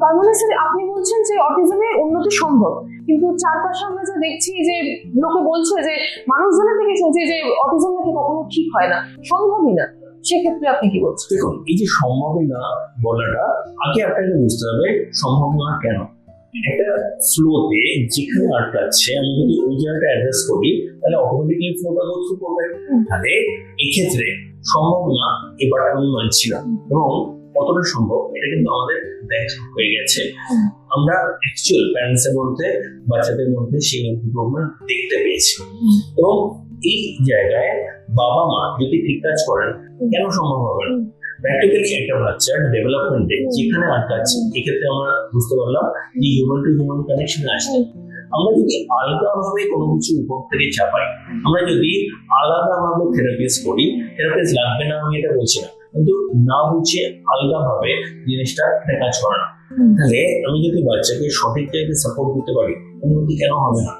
তার মানে স্যার আপনি বলছেন যে অটিজমে উন্নতি সম্ভব কিন্তু চারপাশে আমরা যা দেখছি যে লোকে বলছে যে মানুষজনের থেকে শুনছি যে অটিজম নাকি কখনো ঠিক হয় না সম্ভবই না। সেক্ষেত্রে আপনি কি বলছেন? দেখুন এই যে সম্ভবই না বলাটা আগে আপনাকে বুঝতে হবে সম্ভব না কেন? একটা ফ্লোতে যেখানে আটকাচ্ছে আমি যদি ওই জায়গাটা অ্যাড্রেস করি তাহলে অটোমেটিকলি ফ্লোটা গো থ্রু করবে। তাহলে এক্ষেত্রে সম্ভব না এবার আমি মানছি না এবং কতটা সম্ভব এটা কিন্তু আমাদের দেখা হয়ে গেছে। আমরা অ্যাকচুয়াল প্যারেন্টসের মধ্যে বাচ্চাদের মধ্যে সেই ইমপ্রুভমেন্ট দেখতে পেয়েছি। এবং এই জায়গায় বাবা মা যদি ঠিক কাজ করেন কেন সম্ভব হবে না? প্র্যাকটিক্যালি একটা বাচ্চার ডেভেলপমেন্টে যেখানে আটকাচ্ছে এক্ষেত্রে আমরা বুঝতে পারলাম যে হিউম্যান টু হিউম্যান কানেকশন আসছে। আমরা যদি আলাদাভাবে কোনো কিছু উপর থেকে চাপাই আমরা যদি আলাদাভাবে থেরাপিস্ট করি থেরাপিস্ট লাগবে না আমি এটা বলছি না। কিন্তু না বুঝে আলাদাভাবে জিনিসটা এটা কাজ করে না। তাহলে আমি যদি বাচ্চাকে সঠিক জায়গায় সাপোর্ট দিতে পারি উন্নতি কেন হবে না?